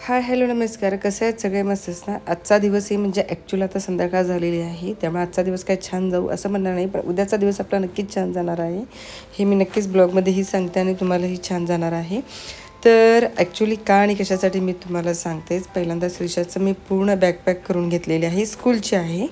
Hi hello नमस्कार. कसे आहेत सगळे? मस्तच ना? आजचा दिवसही म्हणजे ॲक्च्युअल आता संध्याकाळ झालेली आहे. त्यामुळे आजचा दिवस काय छान जाऊ असं म्हणणार नाही पण उद्याचा दिवस आपला नक्कीच छान जाणार आहे. हे मी नक्कीच ब्लॉगमध्येही सांगते आणि तुम्हालाही छान जाणार आहे. तर ॲक्च्युली का आणि कशासाठी मी तुम्हाला सांगतेच पहिल्यांदा श्रीषाचं मी पूर्ण बॅकपॅक करून घेतलेली आहे स्कूलची आहे.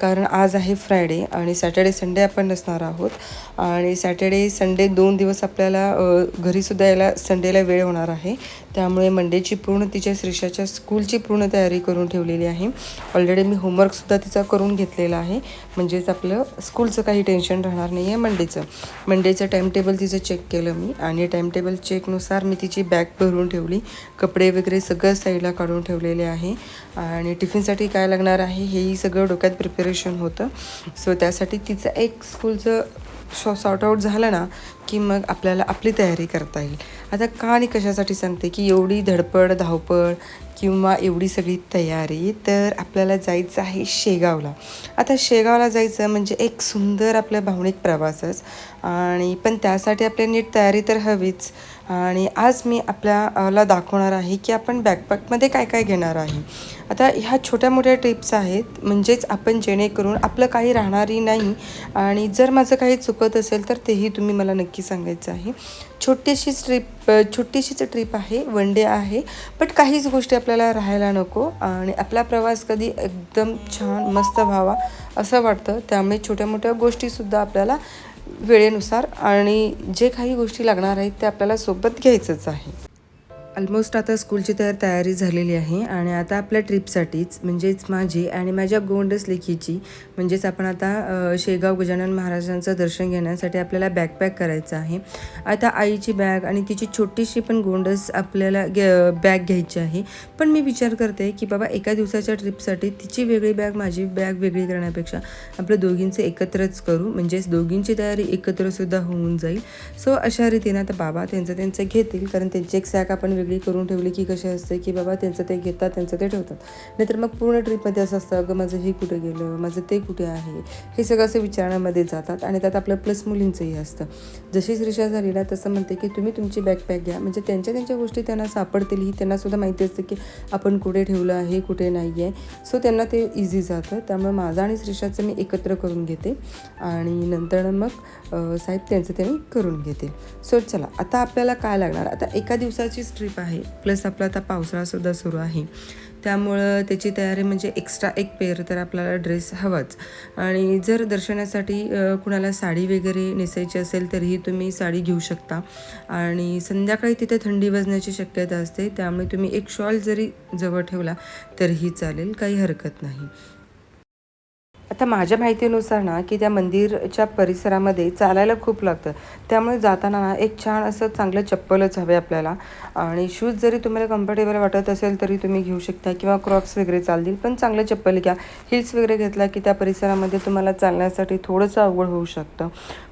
कारण आज आहे फ्रायडे आणि सॅटर्डे संडे आपण नसणार आहोत. आणि सॅटर्डे संडे दोन दिवस आपल्याला घरीसुद्धा यायला संडेला वेळ होणार आहे. त्यामुळे मंडेची पूर्ण तिच्या श्रीषाच्या स्कूलची पूर्ण तयारी करून ठेवलेली आहे. ऑलरेडी मी होमवर्कसुद्धा तिचा करून घेतलेला आहे. म्हणजेच आपलं स्कूलचं काही टेन्शन राहणार नाही आहे मंडेचं मंडेचं टाईमटेबल तिचं चेक केलं मी. आणि टाईमटेबल चेकनुसार मी तिची बॅग भरून ठेवली. कपडे वगैरे सगळं साईडला काढून ठेवलेले आहे. आणि टिफिनसाठी काय लागणार आहे हेही सगळं डोक्यात प्रिपरेशन होतं. सो त्यासाठी तिचं एक स्कूलचं शॉ सॉर्ट आऊट झालं ना की मग आपल्याला आपली तयारी करता येईल. आता का आणि कशासाठी सांगते की एवढी धडपड धावपळ किंवा एवढी सगळी तयारी तर आपल्याला जायचं आहे शेगावला. आता शेगावला जायचं म्हणजे एक सुंदर आपला भावनिक प्रवासच. आणि पण त्यासाठी आपल्या नीट तयारी तर हवीच. आणि आज मी आपल्याला दाखवणार आहे की आपण बॅकपॅकमध्ये काय काय घेणार आहे. आता ह्या छोट्या मोठ्या टिप्स आहेत म्हणजेच आपण जेणेकरून आपलं काही राहणारही नाही आणि जर माझं काही चुकत असेल तर तेही तुम्ही मला नक्की सांगायचं आहे. छोटीशीच ट्रिप छोटीशीच ट्रिप आहे वन डे आहे बट काहीच गोष्टी आपल्याला राहायला नको आणि आपला प्रवास कधी एकदम छान मस्त व्हावा असं वाटतं. त्यामुळे छोट्या मोठ्या गोष्टीसुद्धा आपल्याला वेळेनुसार आणि जे काही गोष्टी लागणार आहेत ते आपल्याला सोबत घ्यायचंच आहे. ऑलमोस्ट आता स्कूलची तर तयारी झालेली आहे आणि आता आपल्या ट्रिपसाठीच म्हणजेच माझी आणि माझ्या गोंडस लेखीची म्हणजेच आपण आता शेगाव गजानन महाराजांचं दर्शन घेण्यासाठी आपल्याला बॅकपॅक करायचं आहे. आता आईची बॅग आणि तिची छोटीशी पण गोंडस आपल्याला गे बॅग घ्यायची आहे. पण मी विचार करते की बाबा एका दिवसाच्या ट्रिपसाठी तिची वेगळी बॅग माझी बॅग वेगळी करण्यापेक्षा आपलं दोघींचं एकत्रच करू. म्हणजेच दोघींची तयारी एकत्रसुद्धा होऊन जाईल. सो अशा रीतीनं आता बाबा त्यांचं त्यांचं घेतील कारण त्यांची एक सॅक आपण वेगळी करून ठेवली की कशी असते की बाबा त्यांचं ते घेतात त्यांचं ते ठेवतात. नाहीतर मग पूर्ण ट्रिपमध्ये असं असतं अगं माझं हे कुठे गेलं माझं ते कुठे आहे? हे सगळं असं विचारण्यामध्ये जातात आणि त्यात आपलं प्लस मुलींचंही असतं. जशी श्रीषा झाली ना तसं म्हणते की तुम्ही तुमची बॅकपॅक घ्या. म्हणजे त्यांच्या त्यांच्या गोष्टी त्यांना सापडतील ही त्यांनासुद्धा माहिती असते की आपण कुठे ठेवलं आहे कुठे नाही आहे सो त्यांना ते इझी जातं. त्यामुळे माझं आणि श्रीषाचं मी एकत्र करून घेते. आणि नंतर मग साहेब त्यांचं त्यांनी करून घेतील सो चला आता आपल्याला काय लागणार? आता एका दिवसाचीच ट्रिप आहे. प्लस आपला आता पावसाळासुद्धा सुरू आहे. त्यामुळं त्याची तयारी म्हणजे एक्स्ट्रा एक पेअर तर आपल्याला ड्रेस हवाच. आणि जर दर्शनासाठी कुणाला साडी वगैरे नेसायची असेल तरीही तुम्ही साडी घेऊ शकता. आणि संध्याकाळी तिथे थंडी वाजण्याची शक्यता असते. त्यामुळे तुम्ही एक शॉल जरी जवळ ठेवला तरीही चालेल. काही हरकत नाही. आता माझ्या माहितीनुसार ना की त्या मंदिरच्या परिसरामध्ये चालायला खूप लागतं. त्यामुळे जाताना ना एक छान असं चांगलं चप्पलच हवे आपल्याला. आणि शूज जरी तुम्हाला कम्फर्टेबल वाटत असेल तरी तुम्ही घेऊ शकता किंवा क्रॉक्स वगैरे चालतील पण चांगलं चप्पल घ्या. हिल्स वगैरे घेतला की त्या परिसरामध्ये तुम्हाला चालण्यासाठी थोडंसं अवघड होऊ शकतं.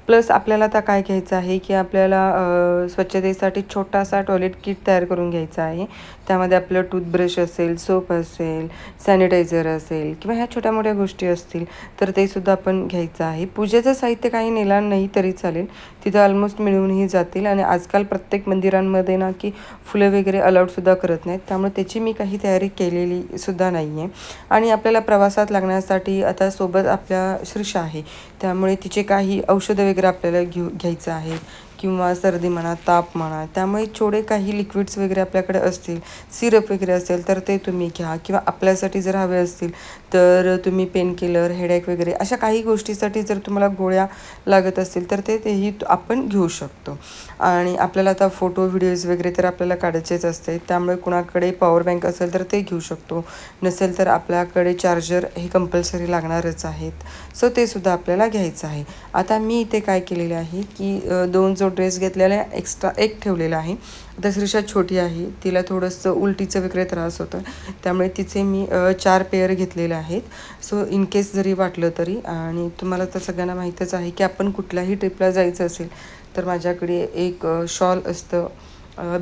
प्लस आपल्याला आता काय घ्यायचं आहे की आपल्याला स्वच्छतेसाठी छोटासा टॉयलेट किट तयार करून घ्यायचा आहे. त्यामध्ये आपलं टूथब्रश असेल सोप असेल सॅनिटायझर असेल किंवा ह्या छोट्या मोठ्या गोष्टी असतील तर ते सुद्धा आपण घ्यायचं आहे. पूजेचं साहित्य काही नेलं नाही तरी चालेल. तिथं ऑलमोस्ट मिळूनही जातील आणि आजकाल प्रत्येक मंदिरांमध्ये ना की फुलं वगैरे अलाउडसुद्धा करत नाहीत. त्यामुळे त्याची मी काही तयारी केलेली सुद्धा नाही आहे आणि आपल्याला प्रवासात लागण्यासाठी आता सोबत आपल्या शीर्ष आहे. त्यामुळे तिचे काही औषधं वगैरे आपल्याला घेऊ घ्यायचं आहे. किंवा सर्दी म्हणा ताप म्हणा त्यामुळे छोडे काही लिक्विड्स वगैरे आपल्याकडे असतील सिरप वगैरे असेल तर ते तुम्ही घ्या. किंवा आपल्यासाठी जर हवे असतील तर तुम्ही पेन किलर हेडेक वगैरे अशा काही गोष्टीसाठी जर तुम्हाला गोळ्या लागत असतील तर ते तेही आपण घेऊ शकतो. आणि आपल्याला आता फोटो व्हिडिओज वगैरे तर आपल्याला काढायचेच असते. त्यामुळे कुणाकडे पॉवर बँक असेल तर ते घेऊ शकतो. नसेल तर आपल्याकडे चार्जर हे कंपल्सरी लागणारच आहेत. सो ते सुद्धा आपल्याला घ्यायचं आहे. आता मी इथे काय केलेले आहे की दोन जो ड्रेस घेतलेला आहे एक्स्ट्रा एक ठेवलेला आहे. आता श्रीषा छोटी आहे. तिला थोडंसं उलटीचं वगैरे त्रास होतं त्यामुळे तिचे मी चार पेअर घेतलेले आहेत. सो इन केस जरी वाटलं तरी आणि तुम्हाला तर सगळ्यांना माहीतच आहे की आपण कुठल्याही ट्रिपला जायचं असेल तर माझ्याकडे एक शॉल असतं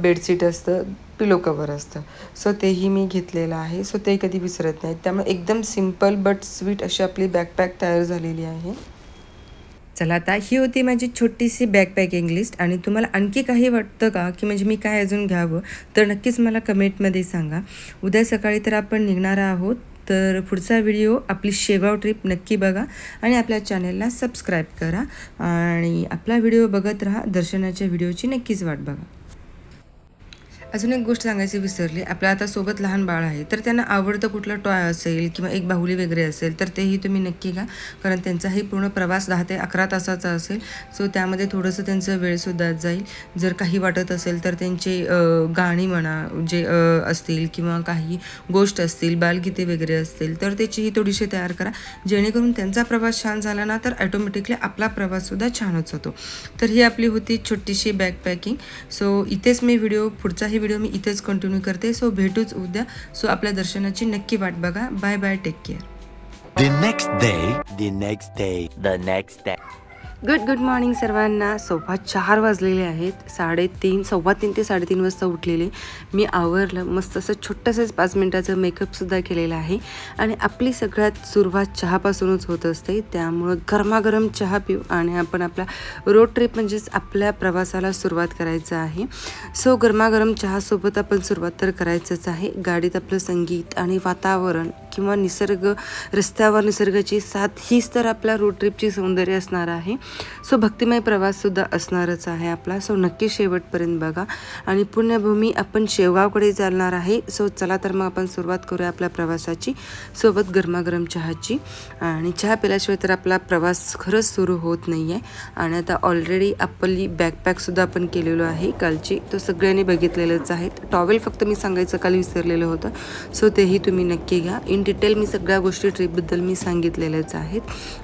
बेडशीट असतं पिलो कवर असतं. सो तेही मी घेतलेलं आहे. सो ते कधी विसरत नाहीत. त्यामुळे एकदम सिंपल बट स्वीट अशी आपली बॅकपॅक तयार झालेली आहे. चला आता ही होती माझी छोटीशी बॅकपॅकिंग लिस्ट आणि तुम्हाला आणखी काही वाटतं का? की म्हणजे मी काय अजून घ्यावं? तर नक्कीच मला कमेंटमध्ये सांगा. उद्या सकाळी तर आपण निघणार आहोत. तर पुढचा व्हिडिओ आपली शेगाव ट्रिप नक्की बघा आणि आपल्या चॅनेलला सबस्क्राईब करा आणि आपला व्हिडिओ बघत राहा दर्शनाच्या व्हिडिओची नक्कीच वाट बघा. अजून एक गोष्ट सांगायची विसरली. आपल्या आता सोबत लहान बाळ आहे तर त्यांना आवडतं कुठलं टॉय असेल किंवा एक बाहुली वगैरे असेल तर तेही तुम्ही नक्की घ्या. कारण त्यांचाही पूर्ण प्रवास दहा ते अकरा तासाचा असेल. सो त्यामध्ये थोडंसं त्यांचं वेळसुद्धा जाईल. जर काही वाटत असेल तर त्यांचे गाणी म्हणा जे असतील किंवा काही गोष्ट असतील बालगीते वगैरे असतील तर त्याचीही थोडीशी तयार करा. जेणेकरून त्यांचा प्रवास छान झाला ना तर ॲटोमॅटिकली आपला प्रवाससुद्धा छानच होतो. तर ही आपली होती छोटीशी बॅकपॅकिंग सो इथेच मी व्हिडिओ पुढचाही व्हिडिओ मी इथेच कंटिन्यू करते. सो भेटूच उद्या. सो आपल्या दर्शनाची नक्की वाट बघा. Bye bye take care The next day, the next day, the next day. Good good morning सर्वांना. सव्वा चार वाजलेले आहेत. साडेतीन सव्वा तीन ते साडेतीन वाजता उठलेले. मी आवरलं. मस्त असं छोटंसंच पाच मिनटाचं मेकअपसुद्धा केलेलं आहे. आणि आपली सगळ्यात सुरुवात चहापासूनच होत असते. त्यामुळं गरमागरम चहा पिऊ आणि आपण आपला रोड ट्रिप म्हणजेच आपल्या प्रवासाला सुरुवात करायचं आहे. सो गरमागरम चहासोबत आपण सुरुवात तर करायचंच आहे. गाडीत आपलं संगीत आणि वातावरण किंवा निसर्ग रस्त्यावर निसर्गाची साथ हीच तर आपल्या रोड ट्रिपची सौंदर्य असणार आहे. सो भक्तिमय प्रवाससुद्धा असणारच आहे आपला. सो नक्की शेवटपर्यंत बघा. आणि पुण्यभूमी आपण शेवगावकडे चालणार आहे. सो चला तर मग आपण सुरुवात करूया आपल्या प्रवासाची. सोबत गरमागरम चहाची. आणि चहा पिल्याशिवाय तर आपला प्रवास खरंच सुरू होत नाही आहे आणि आता ऑलरेडी आपली बॅकपॅकसुद्धा आपण केलेलो आहे. कालची तो सगळ्यांनी बघितलेलंच आहे. टॉवेल फक्त मी सांगायचं काल विसरलेलं होतं. सो तेही तुम्ही नक्की घ्या. इन डिटेल मी सगळ्या गोष्टी ट्रिपबद्दल मी सांगितलेल्याच आहेत.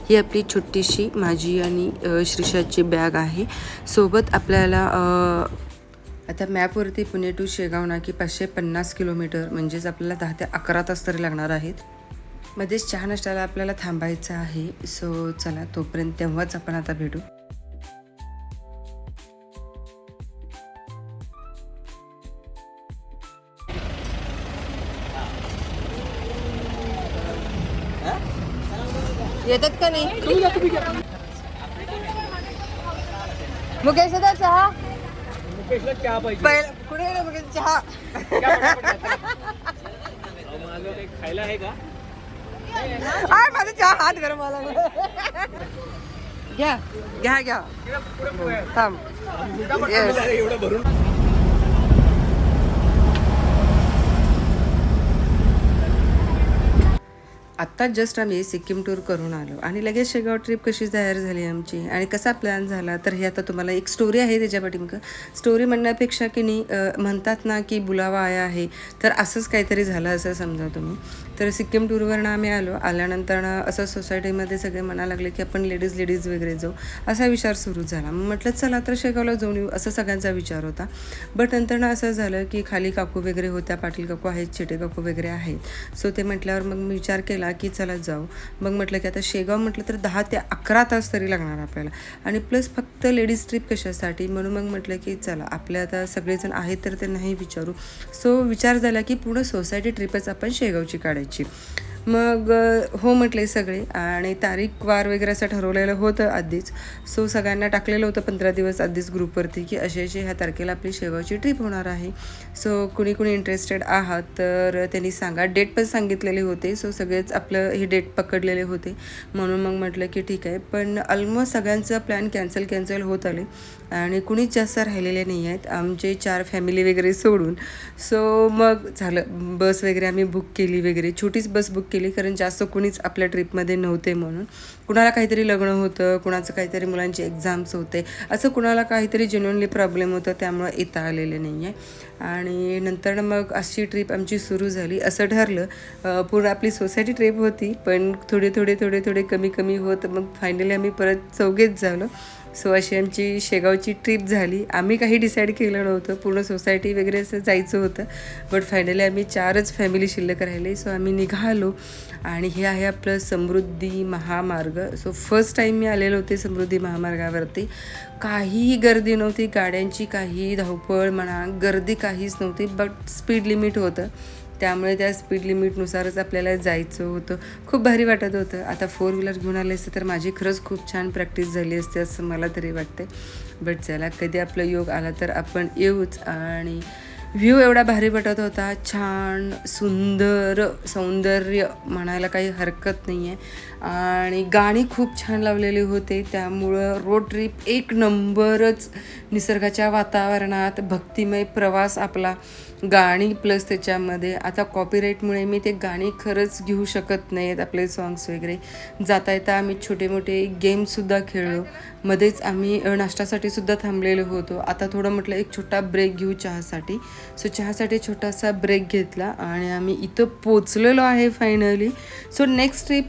ही आपली छोटीशी माझी आणि श्रीषाची बॅग आहे. सोबत आपल्याला आता मॅपवरती पुणे टू शेगाव नाकी पाचशे पन्नास किलोमीटर म्हणजेच आपल्याला दहा ते अकरा तास तरी लागणार आहेत. मध्येच चहा नाश्त्याला आपल्याला थांबायचं आहे. सो चला तोपर्यंत तेव्हाच आपण आता भेटू. मुकेशला चहा पाहिजे. पहिला कुठे गेला चहा? माझं काही खायला आहे का? आय माझा चहा हात गरम आला घ्या. घ्या घ्या. थांब. Yes. एवढं भरून. आत्ताच जस्ट आम्ही सिक्कीम टूर करून आलो. आणि लगेच शेगाव ट्रिप कशी तयार झाली आमची? आणि कसा प्लॅन झाला? तर हे आता तुम्हाला एक स्टोरी आहे त्याच्या पाठीमागं. स्टोरी म्हणण्यापेक्षा की नाही म्हणतात ना की बुलावा आया आहे. तर असंच काहीतरी झालं असं समजा तुम्ही. तर सिक्कीम टूरवरनं आम्ही आलो. आल्यानंतर असं सोसायटीमध्ये सगळे म्हणा लागले की आपण लेडीज लेडीज वगैरे जाऊ. असा विचार सुरू झाला. मग म्हटलं चला तर शेगावला जाऊन येऊ असं सगळ्यांचा विचार होता. बट नंतर ना असं झालं की खाली काकू वगैरे होत्या पाटील काकू आहेत छेटे काकू वगैरे आहेत. सो ते म्हटल्यावर मग मी विचार केला की चला जाऊ. मग म्हटलं की आता शेगाव म्हटलं तर दहा ते अकरा तास तरी लागणार आपल्याला. आणि प्लस फक्त लेडीज ट्रिप कशासाठी? म्हणून मग म्हटलं की चला आपल्या आता सगळेजण आहेत तर ते नाही विचारू. सो विचार झाला की पूर्ण सोसायटी ट्रिपच आपण शेगावची काढायची. зустрічі. मग हो म्हटले सगळे. आणि तारीख वार वगैरे असं ठरवलेलं होतं आधीच. सो सगळ्यांना टाकलेलं होतं पंधरा दिवस आधीच ग्रुपवरती की अशी अशी ह्या तारखेला आपली शेगावची ट्रिप होणार आहे. सो कुणी कुणी इंटरेस्टेड आहात तर त्यांनी सांगा. डेट पण सांगितलेले होते. सो सगळेच आपलं हे डेट पकडलेले होते. म्हणून मग म्हटलं की ठीक आहे. पण ऑलमोस्ट सगळ्यांचा प्लॅन कॅन्सल कॅन्सल होत आले. आणि कुणीच जास्त राहिलेले नाही आहेत. आमचे चार फॅमिली वगैरे सोडून. सो मग झालं. बस वगैरे आम्ही बुक केली वगैरे. छोटीच बस बुक केली. केली कारण जास्त कुणीच आपल्या ट्रिपमध्ये नव्हते म्हणून. कुणाला काहीतरी लग्न होतं कुणाचं काहीतरी मुलांचे एक्झाम्स होते असं कुणाला काहीतरी जेन्युनली प्रॉब्लेम होतं त्यामुळं येता आलेले नाही आहे आणि नंतर मग अशी ट्रिप आमची सुरू झाली. असं ठरलं पूर्ण आपली सोसायटी ट्रिप होती पण थोडे थोडे थोडे थोडे कमी कमी होत मग फायनली आम्ही परत चौघेच झालो. सो अशी आमची शेगावची ट्रिप झाली. आम्ही काही डिसाईड केलं नव्हतं. पूर्ण सोसायटी वगैरे असं जायचं होतं. बट फायनली आम्ही चारच फॅमिली शिल्लक राहिले. सो आम्ही निघालो. आणि हे आहे आपलं समृद्धी महामार्ग. सो फर्स्ट टाईम मी आलेलो होते समृद्धी महामार्गावरती. काहीही गर्दी नव्हती. गाड्यांची काही धावपळ म्हणा गर्दी काहीच नव्हती. बट स्पीड लिमिट होतं. त्यामुळे त्या स्पीड लिमिटनुसारच आपल्याला जायचं होतं. खूप भारी वाटत होतं. आता फोर व्हीलर घेऊन आले असते तर माझी खरंच खूप छान प्रॅक्टिस झाली असते असं मला तरी वाटते बट चला कधी आपलं योग आला तर आपण येऊच. आणि व्ह्यू एवढा भारी वाटत होता. छान सुंदर सौंदर्य म्हणायला काही हरकत नाही आहे आणि गाणी खूप छान लावलेली होते. त्यामुळं रोड ट्रिप एक नंबरच निसर्गाच्या वातावरणात भक्तिमय प्रवास आपला गाणी प्लस त्याच्यामध्ये आता कॉपीराईटमुळे मी ते गाणी खरंच घेऊ शकत नाहीत आपले सॉंग्स वगैरे. जाता येता आम्ही छोटे मोठे गेमसुद्धा खेळलो. मध्येच आम्ही नाश्त्यासाठी सुद्धा थांबलेलो होतो. आता थोडं म्हटलं एक छोटा ब्रेक घेऊ चहासाठी. सो चहासाठी छोटासा ब्रेक घेतला आणि आम्ही इथं पोचलेलो आहे फायनली सो नेक्स्ट ट्रिप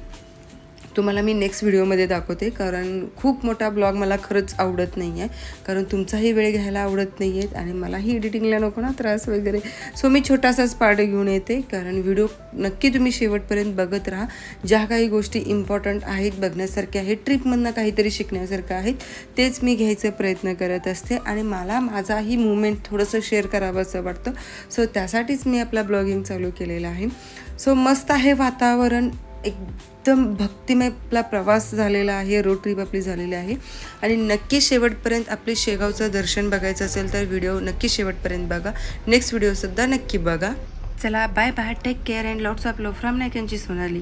तुम्हाला मी नेक्स्ट व्हिडिओमध्ये दाखवते कारण खूप मोठा ब्लॉग मला खरंच आवडत नाही आहे कारण तुमचाही वेळ घ्यायला आवडत नाही आहेत आणि मलाही एडिटिंगला नको ना त्रास वगैरे. सो मी छोटासाच पार्ट घेऊन येते कारण व्हिडिओ नक्की तुम्ही शेवटपर्यंत बघत राहा. ज्या काही गोष्टी इम्पॉर्टंट आहेत बघण्यासारख्या आहेत ट्रिपमधनं काहीतरी शिकण्यासारखं आहेत तेच मी घ्यायचा प्रयत्न करत असते आणि मला माझाही मुवमेंट थोडंसं शेअर करावं असं वाटतं. सो त्यासाठीच मी आपला ब्लॉगिंग चालू केलेला आहे. सो मस्त आहे वातावरण. एकदम भक्तिमय आपला प्रवास झालेला आहे रोड ट्रिप आपली झालेली आहे. आणि नक्की शेवटपर्यंत आपले शेगावचं दर्शन बघायचं असेल तर व्हिडिओ नक्की शेवटपर्यंत बघा. नेक्स्ट व्हिडिओसुद्धा नक्की बघा. चला bye bye take care and lots of love from नायकांची Sonali